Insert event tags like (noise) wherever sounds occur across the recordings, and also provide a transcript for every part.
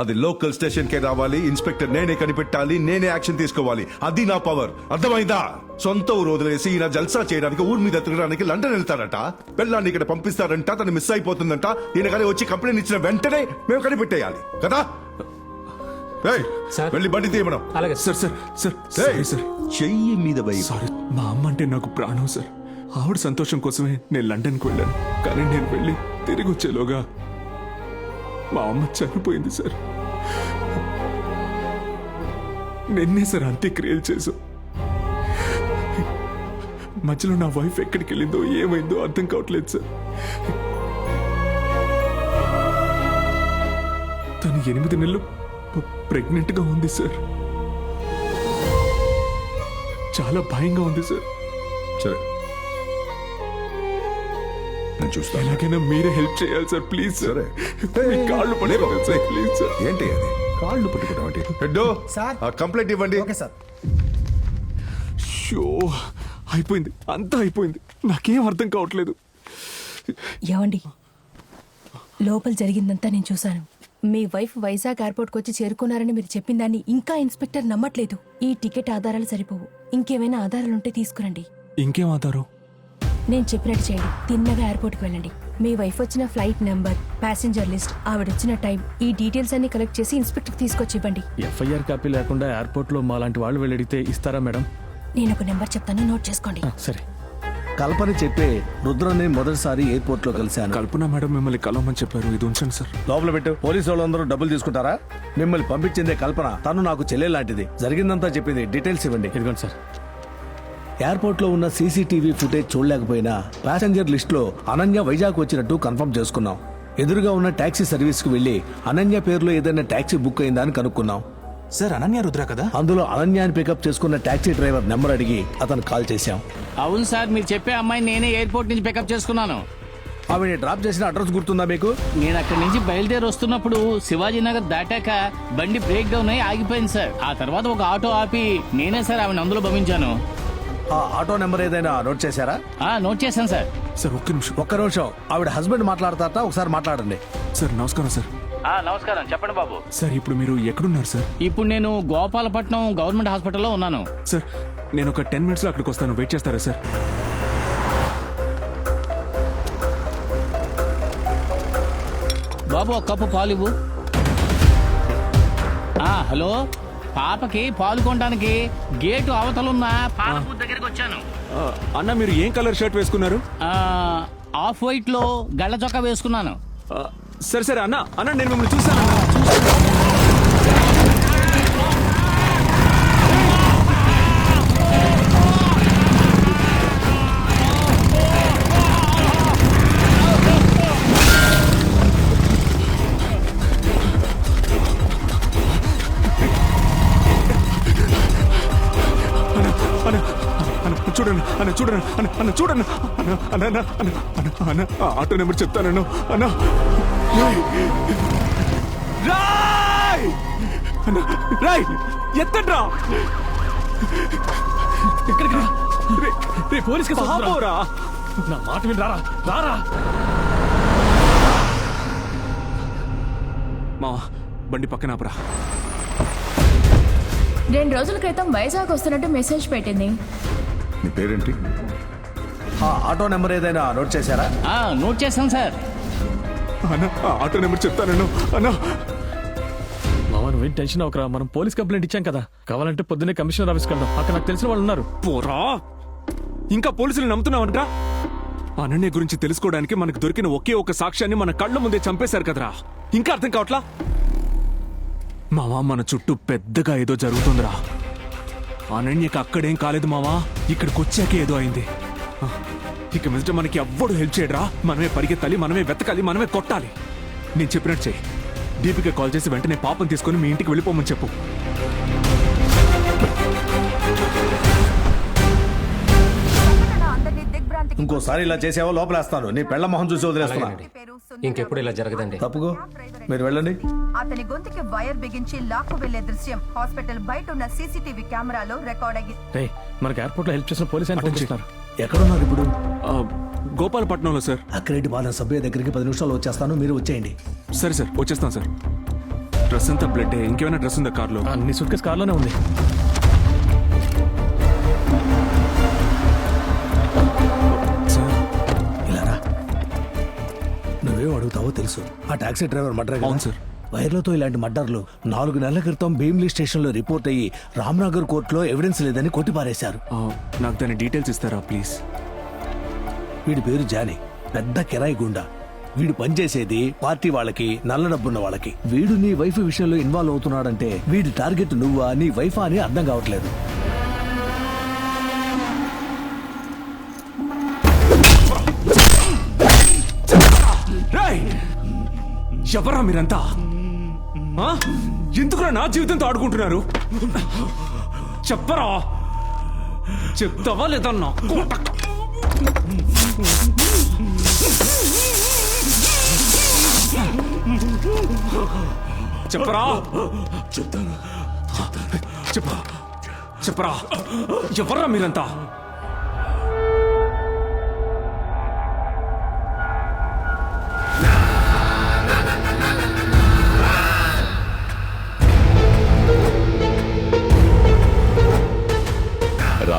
అది local station కే రావాలి inspector నేనే కనిపెట్టాలి నేనే యాక్షన్ తీసుకోవాలి. అది నా పవర్. అర్థమైందా? సొంత ఊరు వదిలేసి ఈయన జల్సా చేయడానికి ఊరి మీద తిరగడానికి లండన్ వెళ్తాడట పెళ్ళాన్ని ఇక్కడ పంపిస్తారంట తను మిస్ అయిపోతుందంట. ఈయన కానీ వచ్చి కంప్లైంట్ ఇచ్చిన వెంటనే మేము కనిపెట్టేయాలి. కదా. వెళ్ళి బండి తీయమనం. అలాగే. సార్ సార్ సార్ ఏయ్, సారీ చెయ్యి మీద సారీ మా అమ్మ అంటే నాకు ప్రాణం సార్. ఆవిడ సంతోషం కోసమే నేను లండన్కి వెళ్ళాను. కానీ నేను వెళ్ళి తిరిగి వచ్చేలోగా మా అమ్మ చనిపోయింది సార్. నిన్నే సార్ అంత్యక్రియలు చేశాం. మధ్యలో నా వైఫ్ ఎక్కడికి వెళ్ళిందో ఏమైందో అర్థం కావట్లేదు సార్. తను ఎనిమిది నెలలు ప్రెగ్నెంట్గా ఉంది సార్. చాలా భయంగా ఉంది సార్. సరే నేను చూస్తాను. ఎలాగైనా మీరే హెల్ప్ చేయాలి సార్ ప్లీజ్ సార్. మీ కాళ్ళు పట్టుకుంటాను సార్ ప్లీజ్ సార్. ఏంటి అది? కాళ్ళు పట్టుకుంటాం అంటే హెడ్డో సార్. కంప్లైంట్ ఇవ్వండి. Okay sir. షో అయిపోయింది అంతా అయిపోయింది. నాకేం అర్థం కావట్లేదు. ఏమండి లోపల జరిగిందంతా నేను చూశాను. మీ వైఫ్ వైజాగ్ ఎయిర్పోర్ట్కి వచ్చి చేరుకున్నారని మీరు చెప్పిన దాన్ని ఇంకా ఇన్స్పెక్టర్ నమ్మట్లేదు. ఈ టికెట్ ఆధారాలు సరిపోవు. ఇంకేమైనా ఆధారాలుంటే తీసుకురండి. ఇంకేం ఆధారం? నేను చెప్పినట్టు చేయండి. తిన్నగా ఎయిర్పోర్ట్కి వెళ్ళండి. మీ వైఫ్ వచ్చిన ఫ్లైట్ నెంబర్ ప్యాసింజర్ లిస్ట్ ఆవిడ వచ్చిన టైం ఈ డీటెయిల్స్ అన్ని కలెక్ట్ చేసి ఇన్స్పెక్టర్కి తీసుకొచ్చి ఇవ్వండి. ఎఫ్ఐఆర్ కాపీ లేకుండా ఎయిర్పోర్ట్లో మా లాంటి వాళ్ళు వెళ్ళి అడిగితే ఇస్తారా మేడం? నేను ఒక నెంబర్ చెప్తాను నోట్ చేసుకోండి. సరే. కల్పన చెప్పే రుద్రని మొదటిసారి ఎయిర్పోర్ట్లో కలిశాను. కల్పన మేడం మిమ్మల్ని కలవమని చెప్పారు. ఇది ఉంచండి సార్. లోపల పెట్టు. పోలీసు వాళ్ళందరూ డబ్బులు తీసుకుంటారా? మిమ్మల్ని పంపించిందే కల్పన. తను నాకు చెల్లె లాంటిది జరిగిందంతా చెప్పింది. డీటెయిల్స్ ఇవ్వండి. ఇదిగోండి సార్. ఎయిర్పోర్ట్లో ఉన్న సీసీటీవీ ఫుటేజ్ చూడలేకపోయినా ప్యాసింజర్ లిస్ట్లో అనన్య వైజాగ్ వచ్చినట్టు కన్ఫర్మ్ చేసుకున్నాం. ఎదురుగా ఉన్న టాక్సీ సర్వీస్కు వెళ్ళి అనన్య పేరులో ఏదైనా టాక్సీ బుక్ అయిందా అని కనుక్కున్నాం. సార్ అనన్య రుద్ర కదా? అందులో అనన్యాన్ని పికప్ చేసుకున్న టాక్సీ డ్రైవర్ నెంబర్ అడిగి అతను కాల్ చేశాం. అవును సార్ మీరు చెప్పే అమ్మాయిని నేనే ఎయిర్పోర్ట్ నుంచి పికప్ చేసుకున్నాను. ఆవిడ డ్రాప్ చేసిన అడ్రస్ గుర్తుందా మీకు? నేను అక్కడి నుంచి బయలుదేరి వస్తున్నప్పుడు శివాజీ నగర్ దాటాక బండి బ్రేక్ డౌన్ అయి ఆగిపోయింది సార్. ఆ తర్వాత ఒక ఆటో ఆపి నేనే సార్ ఆవిడ అందులో పంపించాను ఆ ఆటో నెంబర్ ఏదైనా నోట్ చేశారా? ఆ నోట్ చేశాను సార్. సార్ ఒక్క నిమిషం. ఒక్క నిమిషం. ఆవిడ హస్బెండ్ మాట్లాడతారట ఒకసారి మాట్లాడండి. సార్ నమస్కారం సార్. ఆ నమస్కారం. చెప్పండి బాబు. సార్ ఇప్పుడు మీరు ఎక్కడున్నారు సార్? ఇప్పుడు నేను గోపాలపట్నం గవర్నమెంట్ హాస్పిటల్లో ఉన్నాను. సార్ నేను ఒక టెన్ మినిట్స్లో అక్కడికి వస్తాను. వెయిట్ చేస్తారా సార్? బాబు ఒక కప్పు పాలు ఇవ్వు. ఆ హలో? పాపకి పాలు కొనడానికి గేటు అవతలున్న పాల బూత్ దగ్గరికి వచ్చాను. అన్న మీరు ఏం కలర్ షర్ట్ వేసుకున్నారు? ఆ, ఆఫ్ వైట్లో గళ్ళ చొక్కా వేసుకున్నాను. ఆ, సరే సరే అన్న అన్న నేను మిమ్మల్ని చూసాను చూడండి అన్న చూడండి అన్న అన్న చూడండి అన్న అన్న అన్న అన్న అన్న అన్న ఆ ఆటో నెంబర్ చెప్తానన్న అన్న రాయ్! అన్న రాయ్! ఎత్తడ్రా! ఇక్కడికి రా. రే రే, పోలీస్కి. బాబోరా! నా మాట విని రారా రారా. మా బండి పక్కన ఆపరా. రెండు రోజుల క్రితం వైజాగ్ వస్తున్నట్టు మెసేజ్ పెట్టింది. నీ పేరేంటి? ఆ ఆటో నెంబర్ ఏదైనా నోట్ చేశారా? ఆ నోట్ చేశాను సార్. అన్న ఆ ఆటో నెంబర్ చెప్తానన్ను అన్న. మామ నువ్వేం టెన్షన్ అవకరా మనం పోలీస్ కంప్లైంట్ ఇచ్చాం కదా. కావాలంటే పొద్దున్నే కమిషనర్ ఆఫీస్కి వెళ్దాం. అక్కడ నాకు తెలిసిన వాళ్ళు ఉన్నారు. పోరా? ఇంకా పోలీసులు నమ్ముతున్నావంట్రా? అనన్య గురించి తెలుసుకోవడానికి మనకు దొరికిన ఒకే ఒక సాక్ష్యాన్ని మన కళ్ళ ముందే చంపేశారు కదరా? ఇంకా అర్థం కావట్లా? మావా మన చుట్టూ పెద్దగా ఏదో జరుగుతుందిరా. అనన్యకి అక్కడేం కాలేదు మావా. ఇక్కడికి వచ్చాకే ఏదో అయింది. ఇక మీదట మనకి ఎవ్వడు హెల్ప్ చేయడరా. మనమే పరిగెత్తాలి మనమే వెతకాలి మనమే కొట్టాలి. నేను చెప్పినట్టు చెయ్యి. దీపిక కాల్ చేసి వెంటనే పాపం తీసుకొని మీ ఇంటికి వెళ్ళిపోమని చెప్పు. ఇంకోసారి ఇలా చేసావో లోపలేస్తాను. నీ పెళ్ళ మొహం చూసి వదిలేస్తున్నా. ఇంకెప్పుడు ఇలా జరగదండి. తప్పుకో. మీరు వెళ్ళండి. అతని గొంతుకి వైర్ బిగించి లాక్కు వెళ్ళే దృశ్యం. హాస్పిటల్ బయట ఉన్న సీసీటీవీ కెమెరాలో రికార్డ్ అయ్యింది రే మనకి ఎయిర్పోర్ట్లో హెల్ప్ చేసిన పోలీస్ ఆయన ఫోన్ చేస్తున్నారు ఎక్కడున్నారు ఇప్పుడు? గోపాలపట్నంలో సార్. అక్కిరెడ్డి బాల సభ్య దగ్గరికి పది నిమిషాలు వచ్చేస్తాను. మీరు వచ్చేయండి. సరే సార్. వచ్చేస్తాం సార్. డ్రెస్ అంతా బ్లడ్ ఇంకేమైనా డ్రెస్ ఉందా కార్లో? ఆ, నీ సూట్ కేసు కార్లోనే ఉంది. నువ్వేం అడుగుతావో తెలుసు. ఆ టాక్సీ డ్రైవర్ మర్డర్ అవును సార్. వైర్లతో ఇలాంటి మర్డర్లు నాలుగు నెలల క్రితం భీమ్లీ స్టేషన్లో రిపోర్ట్ అయ్యి రామ్నగర్ కోర్టులో ఎవిడెన్స్ లేదని కొట్టిపారేశారు. నాకు దాని డీటెయిల్స్ ఇస్తారా ప్లీజ్? వీడి పేరు జానీ. పెద్ద కిరాయి గుండా. వీడు పనిచేసేది పార్టీ వాళ్ళకి నల్ల డబ్బున్న వాళ్ళకి. వీడు నీ వైఫ్ విషయంలో ఇన్వాల్వ్ అవుతున్నాడంటే వీడి టార్గెట్ నువ్వా నీ వైఫా అని అర్థం కావట్లేదు. ఎవరా మీరంతా? ఎందుకురా నా జీవితంతో ఆడుకుంటున్నారు? చెప్పరా? చెప్తావా లేదన్నా చెప్పరా? చెప్తాను చెప్పరా? ఎవరా మీరంతా?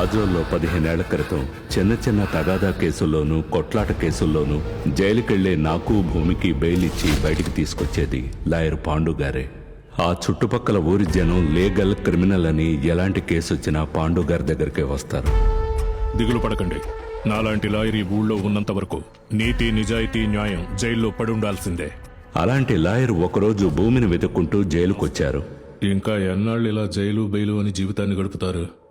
రాజోల్లో పదిహేనేళ్ళ క్రితం చిన్న చిన్న తగాదా కేసుల్లోనూ కొట్లాట కేసుల్లోనూ జైలుకెళ్ళే నాకు భూమికి బెయిల్ ఇచ్చి బయటికి తీసుకొచ్చేది లాయర్ పాండు గారే. ఆ చుట్టుపక్కల ఊరి జనం లీగల్ క్రిమినల్ అని ఎలాంటి కేసు వచ్చినా పాండు గారి దగ్గరికే వస్తారు. దిగులు పడకండి. నాలాంటి లాయర్ ఈ ఊళ్ళో ఉన్నంత వరకు నీతి నిజాయితీ న్యాయం జైల్లో పడి ఉండాల్సిందే అలాంటి లాయర్ ఒకరోజు భూమిని వెతుక్కుంటూ జైలుకొచ్చారు. ఇంకా ఎన్నాళ్ళు ఇలా జైలు బెయిలు అని జీవితాన్ని గడుపుతారు?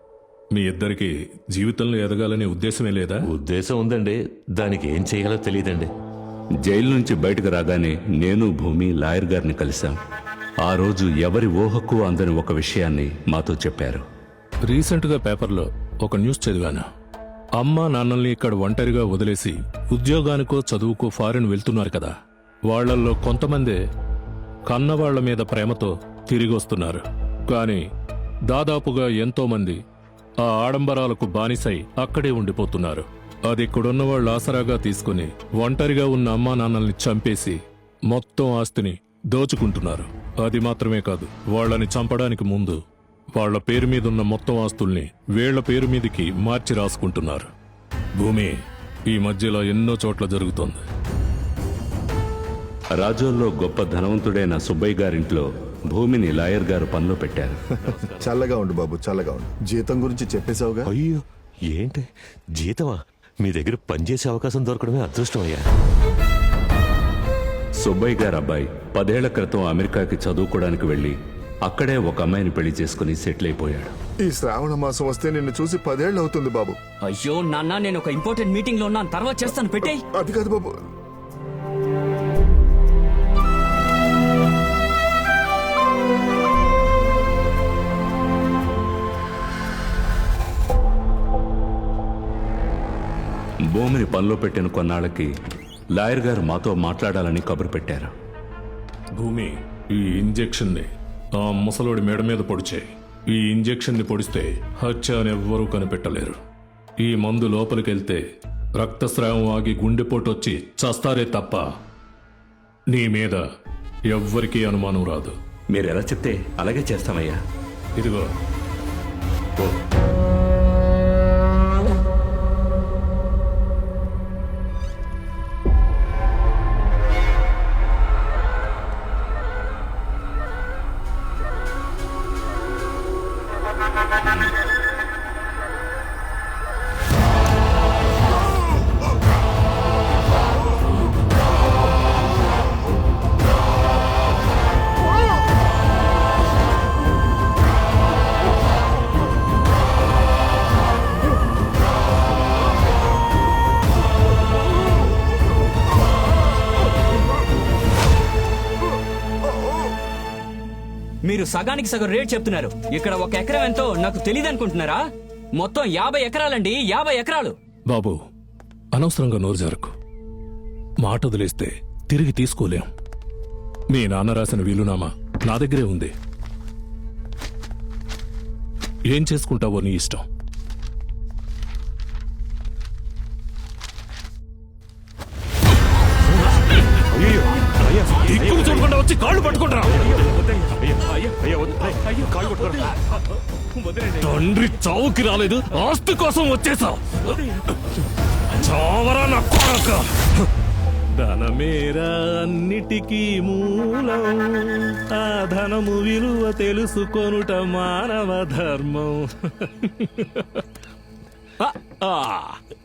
మీ ఇద్దరికి జీవితంలో ఎదగాలనే ఉద్దేశమే లేదా? ఉద్దేశం ఉందండి. దానికి ఏం చేయాలో తెలియదండి. జైలు నుంచి బయటకు రాగానే నేను భూమి లాయర్ గారిని కలిశాం. ఆ రోజు ఎవరి ఊహకు అందని ఒక విషయాన్ని మాతో చెప్పారు. రీసెంట్గా పేపర్లో ఒక న్యూస్ చదివాను. అమ్మ నాన్నల్ని ఇక్కడ ఒంటరిగా వదిలేసి ఉద్యోగానికో చదువుకో ఫారెన్ వెళ్తున్నారు కదా. వాళ్ళల్లో కొంతమందే కన్నవాళ్ళ మీద ప్రేమతో తిరిగి వస్తున్నారు కానీ దాదాపుగా ఎంతో మంది ఆ ఆడంబరాలకు బానిసై అక్కడే ఉండిపోతున్నారు. అది ఇక్కడున్న వాళ్ళు ఆసరాగా తీసుకుని ఒంటరిగా ఉన్న అమ్మా నాన్నల్ని చంపేసి మొత్తం ఆస్తిని దోచుకుంటున్నారు. అది మాత్రమే కాదు వాళ్ళని చంపడానికి ముందు వాళ్ళ పేరు మీద ఉన్న మొత్తం ఆస్తుల్ని వీళ్ళ పేరు మీదకి మార్చి రాసుకుంటున్నారు. భూమి ఈ మధ్యలో ఎన్నో చోట్ల జరుగుతోంది. రాజోల్లో గొప్ప ధనవంతుడైన సుబ్బయ్య గారింట్లో భూమిని లాయర్ గారు పనిలో పెట్టారు. చల్లగా ఉండు బాబు చల్లగా ఉండు. జీతం గురించి చెప్పేశావుగా? అయ్యో ఏంటి? జీతమా? మీ దగ్గర పనిచేసే అవకాశం దొరకడమే అదృష్టం అయ్యా. సుబ్బయ్య గారు అబ్బాయి పదేళ్ళ క్రితం అమెరికాకి చదువుకోవడానికి వెళ్ళి అక్కడే ఒక అమ్మాయిని పెళ్ళి చేసుకుని సెటిల్ అయిపోయాడు. ఈ శ్రావణ మాసం వస్తే నిన్ను చూసి పదేళ్ళు అవుతుంది బాబు. అయ్యో నాన్న నేను ఒక ఇంపార్టెంట్ మీటింగ్లో ఉన్నాను. తర్వాత చేస్తాను పెట్టేయ్. అది కాదు బాబు భూమిని పనిలో పెట్టిన కొన్నాళ్ళకి లాయర్ గారు మాతో మాట్లాడాలని కబురు పెట్టారు. భూమి ఈ ఇంజెక్షన్ని ఆ ముసలోడి మెడ మీద పొడిచే ఈ ఇంజెక్షన్ని పొడిస్తే హత్య అని ఎవ్వరూ కనిపెట్టలేరు. ఈ మందు లోపలికెళ్తే రక్తస్రావం ఆగి గుండెపోటు వచ్చి చస్తారే తప్ప నీ మీద ఎవ్వరికీ అనుమానం రాదు. మీరు ఎలా చెప్తే అలాగే చేస్తామయ్యా ఇదిగో. ఓ. మీరు సగానికి సగం రేట్ చెప్తున్నారు. ఇక్కడ ఒక ఎకరం ఎంతో నాకు తెలియదు అనుకుంటున్నారా? మొత్తం యాభై ఎకరాలండి యాభై ఎకరాలు. బాబు అనవసరంగా నోరు జరకు. మాట వదిలేస్తే తిరిగి తీసుకోలేం. మీ నాన్న రాసిన వీలునామా నా దగ్గరే ఉంది. ఏం చేసుకుంటావో నీ ఇష్టం. తండ్రి చావుకి రాలేదు ఆస్తి కోసం వచ్చేసావు చావరా నా కొడక. ధనమేరా అన్నిటికీ మూలం. ఆ ధనము విలువ తెలుసుకొనుట మానవ ధర్మం. (laughs)